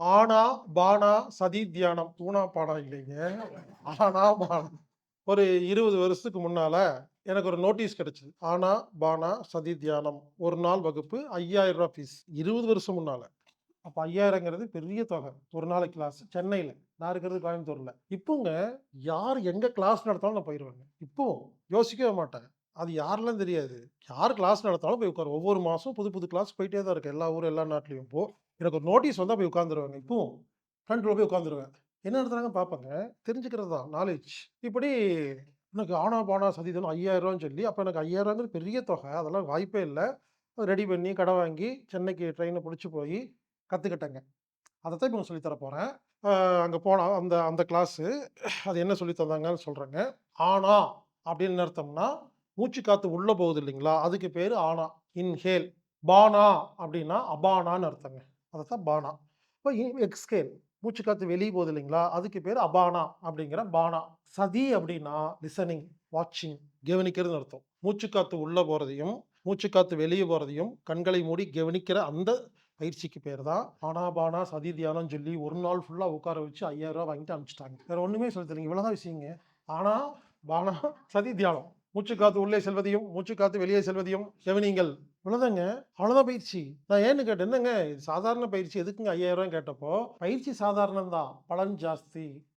ஆனா பானா சதி தியானம் தூணா பானா இல்லைங்க. ஆனா பானா. ஒரு இருபது வருஷத்துக்கு முன்னால எனக்கு ஒரு நோட்டீஸ் கிடைச்சது. ஆனா பானா சதி தியானம் ஒரு நாள் வகுப்பு ஐயாயிரம் ரூபாய் ஃபீஸ் இருபது வருஷம் முன்னால. அப்ப ஐயாயிரங்கிறது பெரிய தொகை. ஒரு நாளைக்கு கிளாஸ் சென்னையில. நான் இருக்கிறது கோயம்புத்தூர்ல. இப்போங்க யார் எங்க கிளாஸ் நடத்தாலும் நான் போயிடுவேங்க இப்போ யோசிக்கவே மாட்டேன். அது யாரெல்லாம் தெரியாது. யார் கிளாஸ் நடத்தாலும் போய் உட்காரு. ஒவ்வொரு மாதம் புது புது கிளாஸ் போயிட்டே தான் இருக்கு. எல்லா ஊர் எல்லா நாட்டிலையும். போ எனக்கு ஒரு நோட்டீஸ் வந்தால் போய் உட்காந்துருவாங்க இப்போ ஃப்ரண்ட்ல போய் உட்காந்துருவேன் என்ன நடத்துறாங்க பார்ப்பாங்க தெரிஞ்சுக்கிறது தான். நாலேஜ் இப்படி எனக்கு ஆனா பானா சதிதம் ஐயாயிரம் சொல்லி அப்போ எனக்கு ஐயாயிரங்கிற பெரிய தொகை. அதெல்லாம் வாய்ப்பே இல்லை. ரெடி பண்ணி கடை வாங்கி சென்னைக்கு ட்ரெயினை பிடிச்சி போய் கற்றுக்கிட்டேங்க அதை தான் இப்போ சொல்லித்தர போகிறேன் அங்கே போனால் அந்த அந்த கிளாஸு அது என்ன சொல்லி தந்தாங்கன்னு சொல்கிறேங்க ஆனா அப்படின்னு அர்த்தம்னா மூச்சு காற்று உள்ளே போகுது இல்லைங்களா? அதுக்கு பேர் ஆனா. இன்ஹேல். பானா அப்படின்னா அபானான்னு அர்த்தங்க. அதை தான் பானா இப்போ எக்ஸ்கேல் மூச்சு காற்று வெளியே போகுது இல்லைங்களா? அதுக்கு பேர் அபானா அப்படிங்கிற பானா. சதி அப்படின்னா லிசனிங் வாட்சிங் கவனிக்கிறதுன்னு அர்த்தம். மூச்சு காற்று உள்ளே போகிறதையும் மூச்சு காற்று வெளியே போகிறதையும் கண்களை மூடி கவனிக்கிற அந்த பயிற்சிக்கு பேர் தான் ஆனாபானா சதி தியானம் சொல்லி ஒரு நாள் ஃபுல்லாக உட்கார வச்சு ஐயாயிரம் ரூபா வாங்கிட்டு அனுப்பிச்சிட்டாங்க. வேற ஒன்றுமே சொல்லி தரீங்க இவ்வளோதான் விஷயங்க. ஆனா பானா சதி தியானம். மூச்சு காத்து உள்ளே செல்வதையும் மூச்சு காத்து வெளியே செல்வதையும் கவனிங்கள் இவ்வளோதாங்க அவ்வளோதான் பயிற்சி. நான் ஏன்னு கேட்டேன் என்னங்க? இது சாதாரண பயிற்சி எதுக்குங்க ஐயாயிரம் ரூபாய் கேட்டப்போ பயிற்சி சாதாரணம் தான் பலன் ஜாஸ்தி.